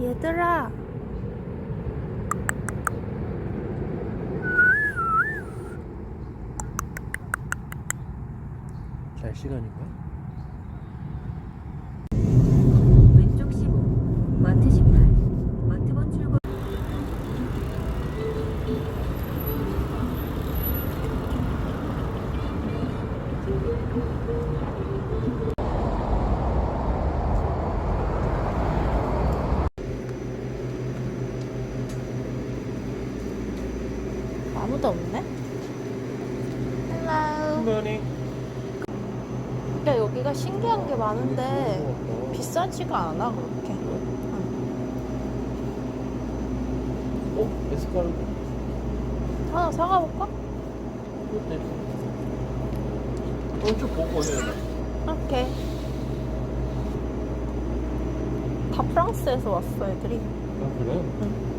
얘들아. 잘 시간인가? 왼쪽 15, 마트 18, 마트번 출구 아무도 없네? 헬로. 야, 여기가 신기한 게 많은데 비싸지가 않아, 그렇게. 어? 에스카르고 하나 사가볼까? 어, 좀 보고 해야 돼 오케이. 다 프랑스에서 왔어, 애들이. 아 그래? 이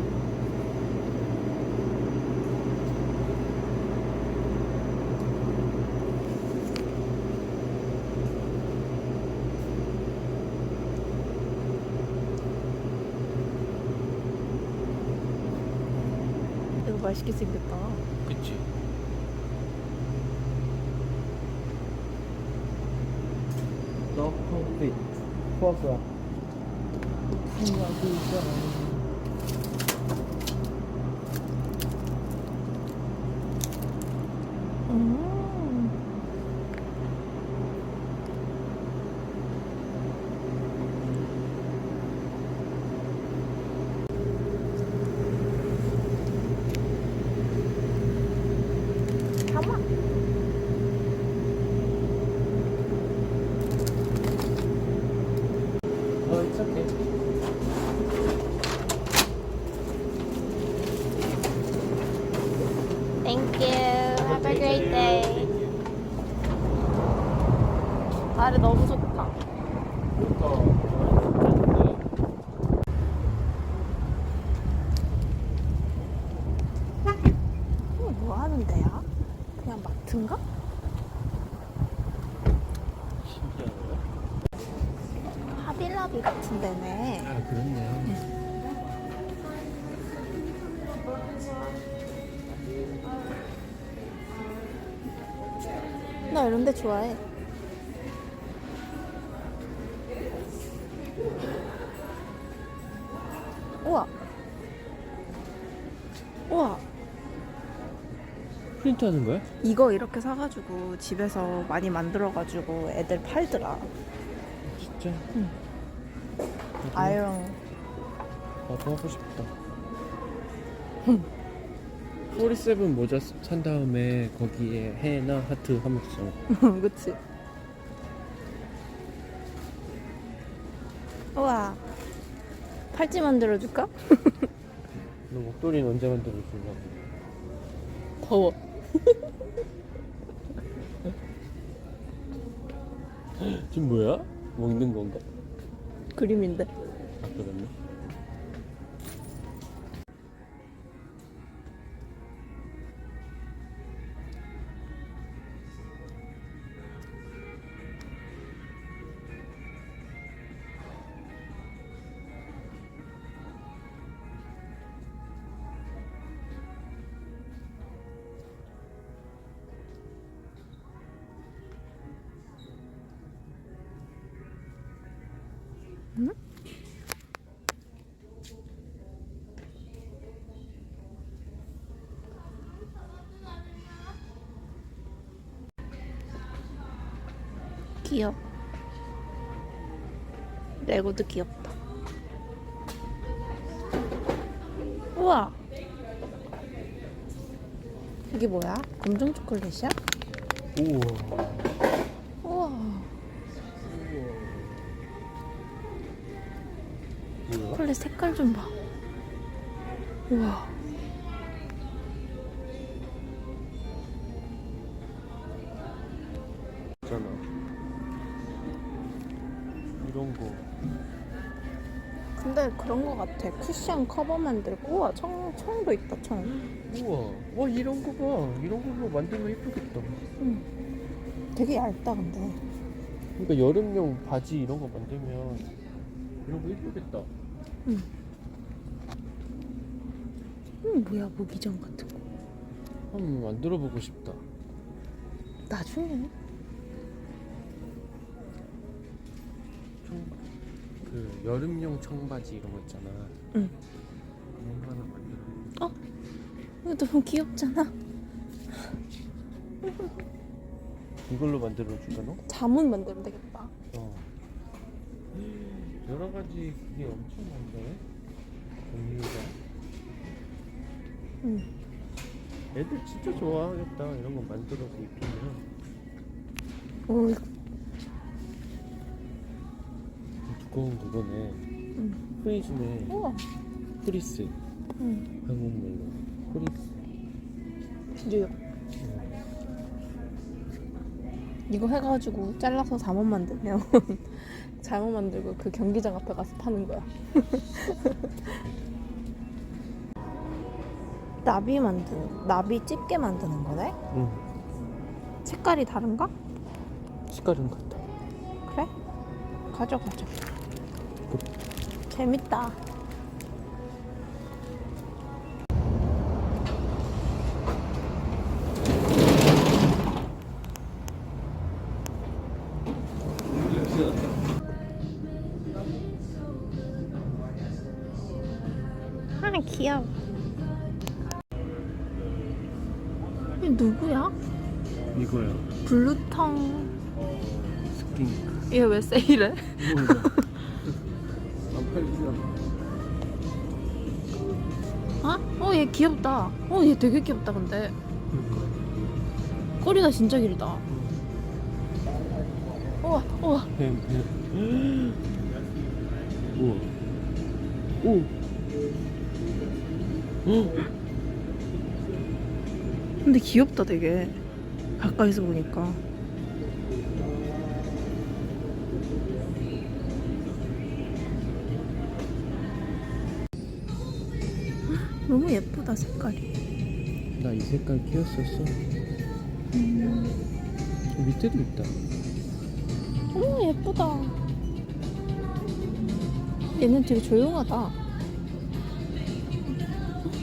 맛있게 생겼다. 그치 너 컴핏 포아그라 음. 참아. 어, it's okay Thank you. Have a great day. 날이 너무 좋다. 하는 데야? 그냥 마트인가? 신기하네 하빌라비 같은 데네. 아 그렇네 나 이런 데 좋아해. 프린트 하는 거야? 이거 이렇게 사가지고 집에서 많이 만들어가지고 애들 팔더라. 진짜? 응. 나도, 아영. 나도 하고 싶다 47 모자 산 다음에 거기에 해나 하트 하면 되잖아 그치. 우와. 팔찌 만들어줄까? 너 목도리는 언제 만들어주려고 더워. 지금 뭐야? 먹는 건가? 그림인데. 아 그랬네 귀여워. 레고도 귀엽다. 우와. 이게 뭐야? 검정 초콜릿이야? 우와 우와. 뭐야? 초콜릿 색깔 좀 봐. 우와. 이런 거 근데 그런 거 같아. 쿠션 커버 만들고 우와 청 청도 있다 청. 우와 와 이런 거 봐 이런 걸로 만들면 예쁘겠다 응. 되게 얇다 근데. 그러니까 여름용 바지 이런 거 만들면 이런 거 예쁘겠다 응. 음 뭐야 모기장 같은 거. 한번 만들어 보고 싶다. 나중에. 청바. 그 여름용 청바지 이런 거 있잖아. 응. 그런 거 하나 만들어. 이거 너무 귀엽잖아. 이걸로 만들어 줄까 너? 자문 만들면 되겠다. 어. 여러 가지 그게 엄청 많네. 종류가. 응. 애들 진짜 좋아하겠다. 이런 거 만들어서 입히면. 오 두꺼운 그거네. 응. 프리즈네. 우와. 프리스. 응. 한국말로. 프리스. 뉴욕. 이거 해가지고 잘라서 잠옷 만들면 잘못 만들고 그 경기장 앞에 가서 파는 거야. 나비 만드는 나비 집게 만드는 거네? 응. 색깔이 다른가? 색깔은 같아. 그래? 가져가자. 재밌다. 아 귀여워. 이 누구야? 이거야. 블루텅. 스킨. 얘 왜 세일해? 안 귀엽다. 어, 얘 되게 귀엽다, 근데. 꼬리가 진짜 길다. 우와, 우와. 뱀, 뱀. 우와. 오. 오. 근데 귀엽다, 되게. 가까이서 보니까. 너무 예쁘다, 색깔이. 나 이 색깔 키웠었어. 음. 밑에도 있다. 오, 예쁘다. 얘는 되게 조용하다.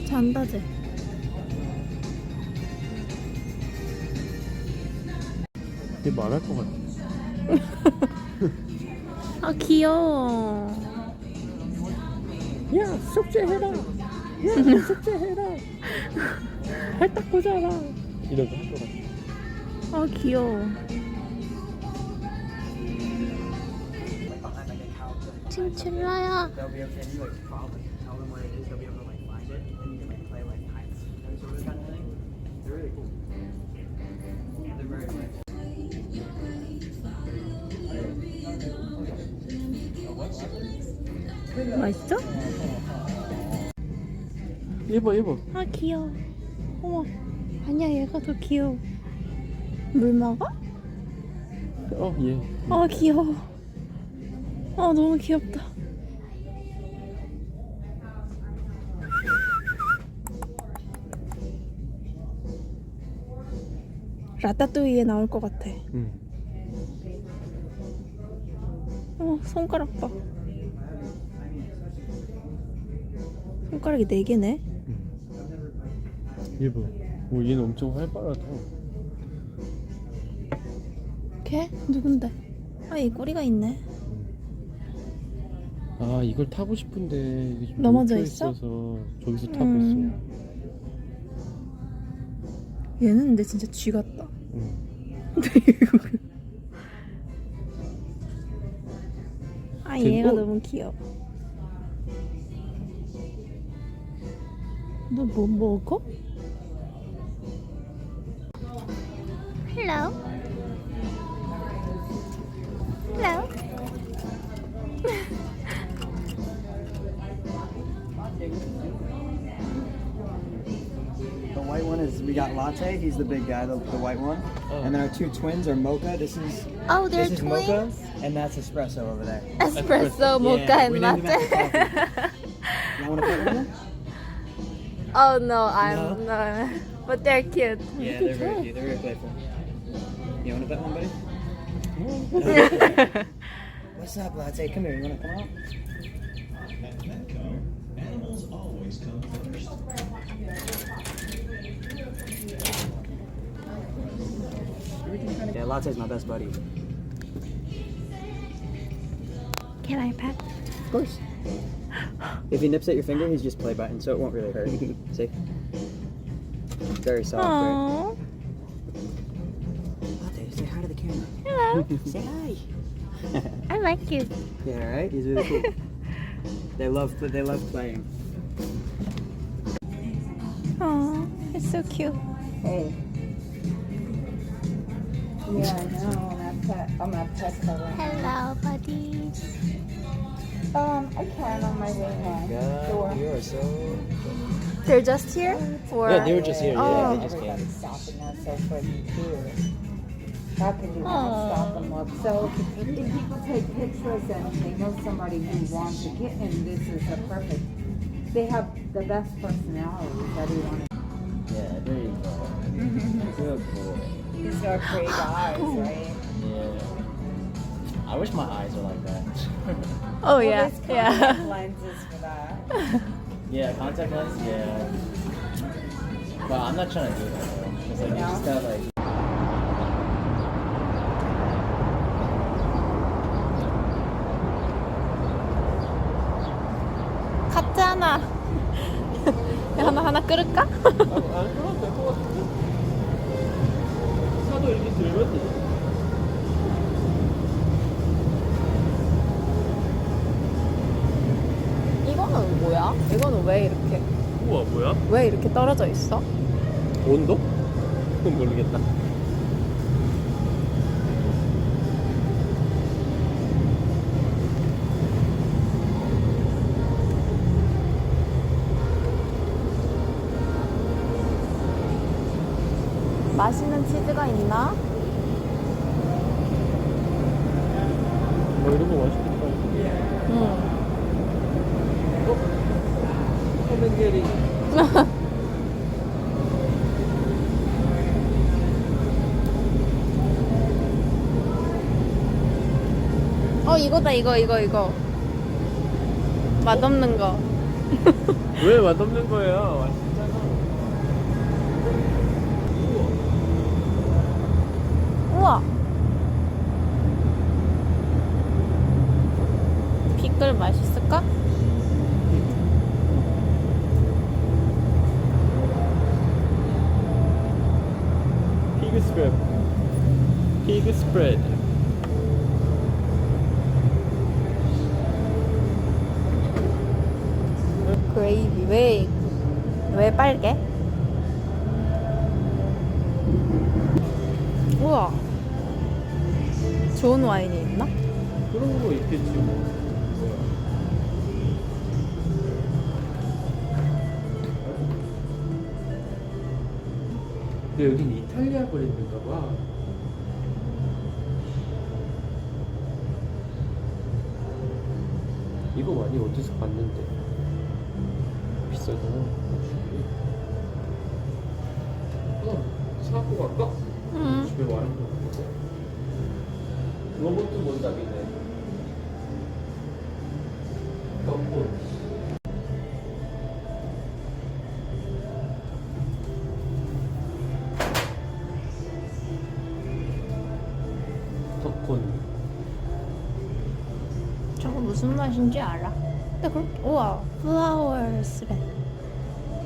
잔다, 쟤. 얘 말할 것 같아. 아, 귀여워. 야, 숙제해라. 야, 숙제해라. 발 닦고 자라. 이러고 할것 같아. 아, 귀여워. playful. 맛있어? 얘봐, 얘봐. 아, 귀여워. 어머. 아니야, 얘가 더 귀여워. 물 먹어? 어, 얘. 아, 귀여워. 아, 너무 귀엽다. 라따뚜이에 나올 것 같아. 응. 어, 손가락 봐. 손가락이 네 개네. 얘 봐. 오, 얘는 엄청 활발하다. 걔? 누군데? 아, 이 꼬리가 있네. 아, 이걸 타고 싶은데 이게 좀 넘어져 있어? 있어서 저기서 타고 음. 있어. 얘는 근데 진짜 쥐 같다. 응. 아, 쟤- 얘가 어? 너무 귀여워. 너 뭐 먹어? Hello. Hello. The white one is we got latte. He's the big guy, the, the white one. Oh. And then our two twins are mocha. This is Oh, they're this is twins. mocha, and that's espresso over there. Espresso, mocha, Yeah, and we latte. You want to put one of oh no, I'm no. But they're cute. Yeah, they're very cute. They're very playful. You wanted that one, buddy? What's up, Latte? Come here. You want to come out? At animals always come first. Yeah, Latte's my best buddy. Can I pet? Of course. if he nips at your finger, he's just play button, so it won't really hurt. See? Very soft, Aww. right? Say hi to the camera. Hello. say hi. I like you. yeah, right? He's really cool. they love they love playing. Aww. It's so cute. Hey. Yeah, I know. I'm at pet. I'm at Petco. Hello, buddies. Um, I can on my way home. Sure. you are so. They're just here? Or Yeah, they were just here. Yeah, Oh. they just came. Everybody's stopping us so freaking too. How can you Aw. not stop them up? So if people take pictures and they know somebody who wants to get in, this is a perfect. They have the best personalities. Everyone. Yeah, there you go. Good boy. He's got great eyes, right? Yeah. I wish my eyes were like that. Oh Well, yeah. there's Yeah. lenses for that. yeah, contact lens. Yeah. But I'm not trying to do that though. Cause like you just gotta like. 카트 하나. 하나 하나 끓을까? 아, 안 그러면 될것 같은데. 사도 이렇게 들면 돼. 이거는 뭐야? 이거는 왜 이렇게 우와 뭐야? 왜 이렇게 떨어져 있어? 온도? 그건 모르겠다. 맛있는 치즈가 있나? 뭐 이런 거 맛있겠다. 응. 토men게리. 어 이거다 이거 이거 이거. 맛없는 거. 왜 맛없는 거예요? 우와. 피클 맛있을까? 피그 스프레드. 피그 스프레드. 그레이비 왜, 왜 빨개? 근데 여긴 이탈리아 브랜드인가 봐. 이거 많이 어디서 봤는데 비싸잖아. 어, 사고 갈까? 응 집에 와인 거 같은데. 로봇 본답이네. 덕 무슨 맛인지 알아? 근데 그렇게 우와 플라워스래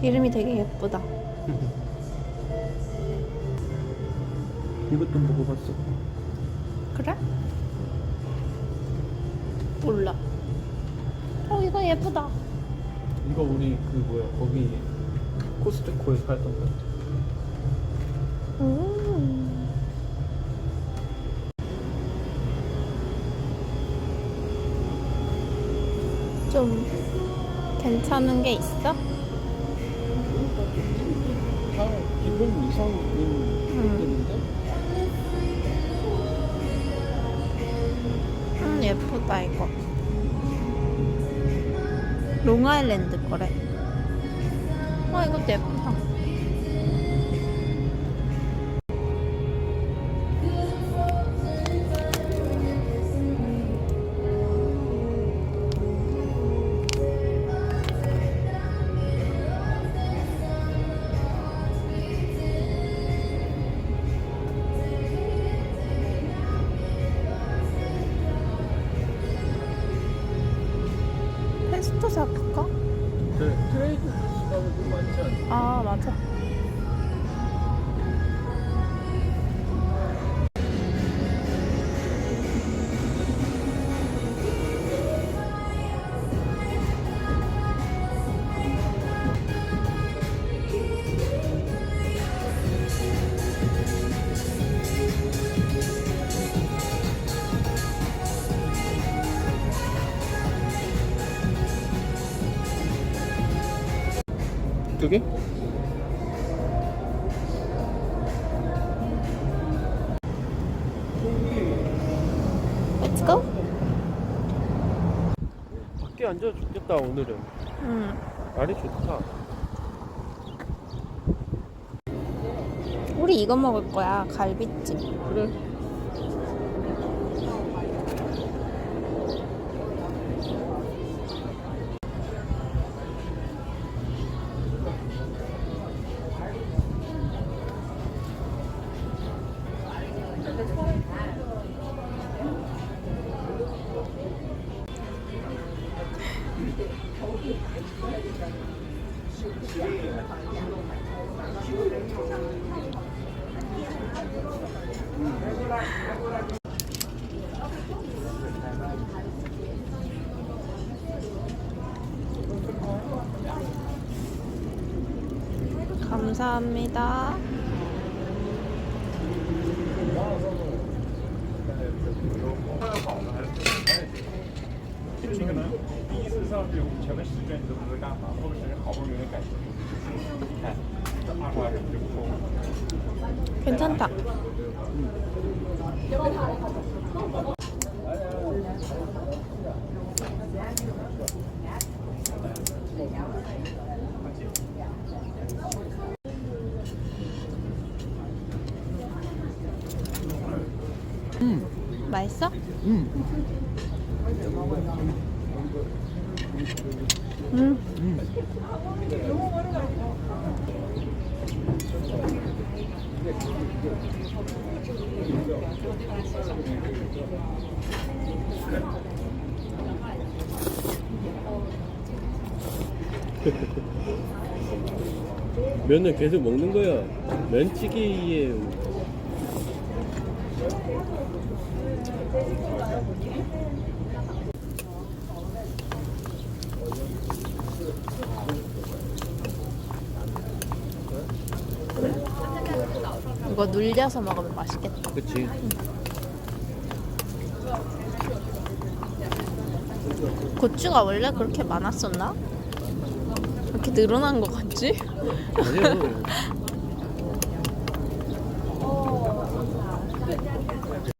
이름이 되게 예쁘다 이것도 먹어봤어. 그래? 몰라 어 이거 예쁘다 이거 우리 그 뭐야 거기 코스트코에서 팔던 거. 음. 좀 괜찮은 게 있어? 다 기본 이상인 것들인데? 음 예쁘다 이거 롱아일랜드 거래 어 이것도 예쁘다 죽겠다 오늘은 응. 날이 좋다 우리 이거 먹을 거야 갈비찜. 그래 감사합니다. 괜찮다. 맛있어? 음. 응. 면을 계속 먹는 거야 면치기에 이거 눌려서 먹으면 맛있겠다. 그치 고추가 원래 그렇게 많았었나? 이렇게 늘어난 것 같지? 아니야